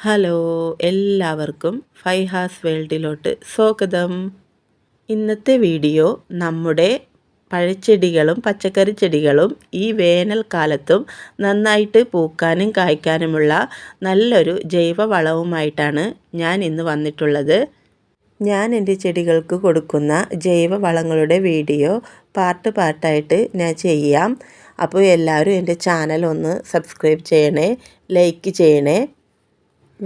Hello എല്ലാവർക്കും ഫൈഹാസ് വേൾഡിലോട്ട് സ്വാഗതം. ഇന്നത്തെ വീഡിയോ നമ്മുടെ പഴച്ചെടികളും പച്ചക്കറി ചെടികളും ഈ വേനൽക്കാലത്തും നന്നായിട്ട് പൂക്കാനും കായ്ക്കാനുമുള്ള നല്ലൊരു ജൈവ വളവുമായിട്ടാണ് ഞാൻ ഇന്ന് വന്നിട്ടുള്ളത്. ഞാൻ എന്റെ ചെടികൾക്ക് കൊടുക്കുന്ന ജൈവ വളങ്ങളുടെ വീഡിയോ പാർട്ട് പാർട്ടായിട്ട് ഞാൻ ചെയ്യാം. അപ്പോൾ എല്ലാവരും എന്റെ ചാനൽ ഒന്ന് സബ്സ്ക്രൈബ് ചെയ്യണേ ലൈക്ക് ചെയ്യണേ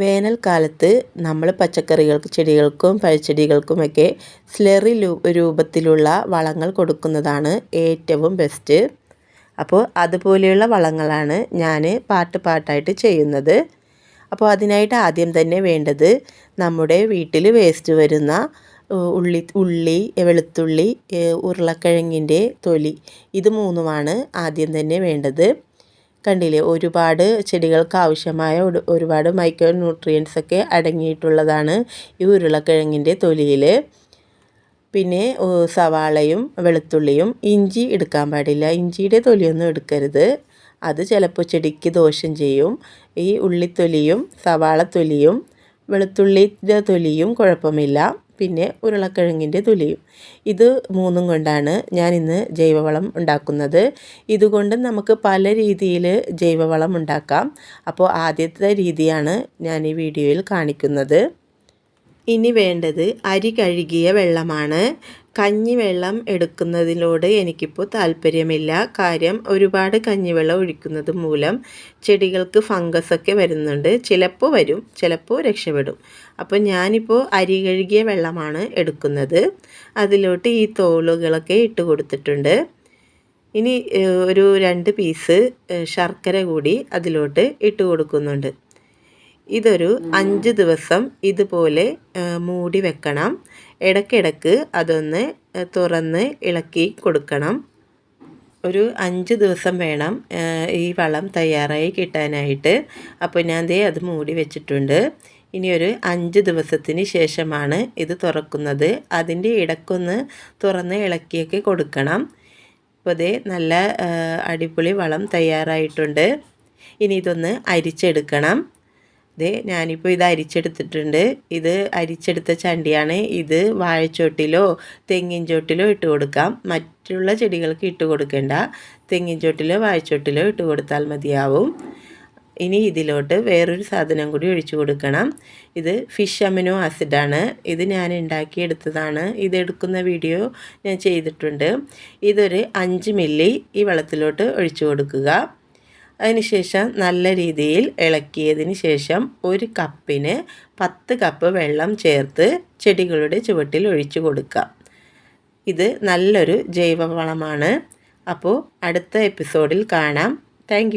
വേനൽക്കാലത്ത് നമ്മൾ പച്ചക്കറികൾക്ക് ചെടികൾക്കും പഴച്ചെടികൾക്കുമൊക്കെ സ്ലെറി രൂപത്തിലുള്ള വളങ്ങൾ കൊടുക്കുന്നതാണ് ഏറ്റവും ബെസ്റ്റ്. അപ്പോൾ അതുപോലെയുള്ള വളങ്ങളാണ് ഞാൻ പാട്ട് പാട്ടായിട്ട് ചെയ്യുന്നത്. അപ്പോൾ അതിനായിട്ട് ആദ്യം തന്നെ വേണ്ടത് നമ്മുടെ വീട്ടിൽ വേസ്റ്റ് വരുന്ന ഉള്ളി ഉള്ളി വെളുത്തുള്ളി ഉരുളക്കിഴങ്ങിന്റെ തൊലി. ഇത് മൂന്നുമാണ് ആദ്യം തന്നെ വേണ്ടത്. കണ്ടില്ലേ? ഒരുപാട് ചെടികൾക്ക് ആവശ്യമായ ഒരുപാട് മൈക്രോ ന്യൂട്രിയൻസ് ഒക്കെ അടങ്ങിയിട്ടുള്ളതാണ് ഈ ഉരുളക്കിഴങ്ങിന്റെ തൊലിയിൽ പിന്നെ സവാളയും വെളുത്തുള്ളിയും ഇഞ്ചി എടുക്കാൻ പാടില്ല. ഇഞ്ചിയുടെ തൊലിയൊന്നും എടുക്കരുത്. അത് ചിലപ്പോൾ ചെടിക്ക് ദോഷം ചെയ്യും. ഈ ഉള്ളിത്തൊലിയും സവാള തൊലിയും വെളുത്തുള്ളിയുടെ തൊലിയും കുഴപ്പമില്ല. പിന്നെ ഉരുളക്കിഴങ്ങിന്റെ തൊലിയും. ഇത് മൂന്നും കൊണ്ടാണ് ഞാൻ ഇന്ന് ജൈവവളം ഉണ്ടാക്കുന്നത്. ഇതുകൊണ്ട് നമുക്ക് പല രീതിയിൽ ജൈവവളം ഉണ്ടാക്കാം. അപ്പോൾ ആദ്യത്തെ രീതിയാണ് ഞാൻ ഈ വീഡിയോയിൽ കാണിക്കുന്നത്. ഇനി വേണ്ടത് അരി കഴുകിയ വെള്ളമാണ്. കഞ്ഞിവെള്ളം എടുക്കുന്നതിനോട് എനിക്കിപ്പോൾ താല്പര്യമില്ല. കാര്യം ഒരുപാട് കഞ്ഞിവെള്ളം ഒഴിക്കുന്നത് മൂലം ചെടികൾക്ക് ഫംഗസൊക്കെ വരുന്നുണ്ട്. ചിലപ്പോൾ വരും ചിലപ്പോൾ രക്ഷപ്പെടും. അപ്പോൾ ഞാനിപ്പോൾ അരി കഴുകിയ വെള്ളമാണ് എടുക്കുന്നത്. അതിലോട്ട് ഈ തോളുകളൊക്കെ ഇട്ട് കൊടുത്തിട്ടുണ്ട്. ഇനി ഒരു രണ്ട് പീസ് ശർക്കര കൂടി അതിലോട്ട് ഇട്ട് കൊടുക്കുന്നുണ്ട്. ഇതൊരു അഞ്ച് ദിവസം ഇതുപോലെ മൂടി വെക്കണം. ഇടയ്ക്കിടയ്ക്ക് അതൊന്ന് തുറന്ന് ഇളക്കി കൊടുക്കണം. ഒരു അഞ്ച് ദിവസം വേണം ഈ വളം തയ്യാറായി കിട്ടാനായിട്ട്. അപ്പോൾ ഞാൻ ദേ അത് മൂടി വെച്ചിട്ടുണ്ട്. ഇനി ഒരു അഞ്ച് ദിവസത്തിന് ശേഷമാണ് ഇത് തുറക്കുന്നത്. അതിന്റെ ഇടക്കൊന്ന് തുറന്ന് ഇളക്കിയൊക്കെ കൊടുക്കണം. അപ്പോൾ ദേ നല്ല അടിപൊളി വളം തയ്യാറായിട്ടുണ്ട്. ഇനി ഇതൊന്ന് അരിച്ചെടുക്കണം. ഇത് ഞാനിപ്പോൾ ഇത് അരിച്ചെടുത്തിട്ടുണ്ട്. ഇത് അരിച്ചെടുത്ത ചണ്ടിയാണ്. ഇത് വാഴച്ചോട്ടിലോ തെങ്ങിൻ ചോട്ടിലോ ഇട്ട് കൊടുക്കാം. മറ്റുള്ള ചെടികൾക്ക് ഇട്ട് കൊടുക്കേണ്ട. തെങ്ങിൻ ചോട്ടിലോ വാഴച്ചോട്ടിലോ ഇട്ട് കൊടുത്താൽ മതിയാവും. ഇനി ഇതിലോട്ട് വേറൊരു സാധനം കൂടി ഒഴിച്ചു കൊടുക്കണം. ഇത് ഫിഷ് അമിനോ ആസിഡാണ്. ഇത് ഞാൻ ഉണ്ടാക്കിയെടുത്തതാണ്. ഇതെടുക്കുന്ന വീഡിയോ ഞാൻ ചെയ്തിട്ടുണ്ട്. ഇതൊരു അഞ്ച് മില്ലി ഈ വെള്ളത്തിലോട്ട് ഒഴിച്ചു കൊടുക്കുക. അതിനുശേഷം നല്ല രീതിയിൽ ഇളക്കിയതിന് ശേഷം ഒരു കപ്പിന് പത്ത് കപ്പ് വെള്ളം ചേർത്ത് ചെടികളുടെ ചുവട്ടിൽ ഒഴിച്ചു കൊടുക്കുക. ഇത് നല്ലൊരു ജൈവവളമാണ്. അപ്പോൾ അടുത്ത എപ്പിസോഡിൽ കാണാം. താങ്ക്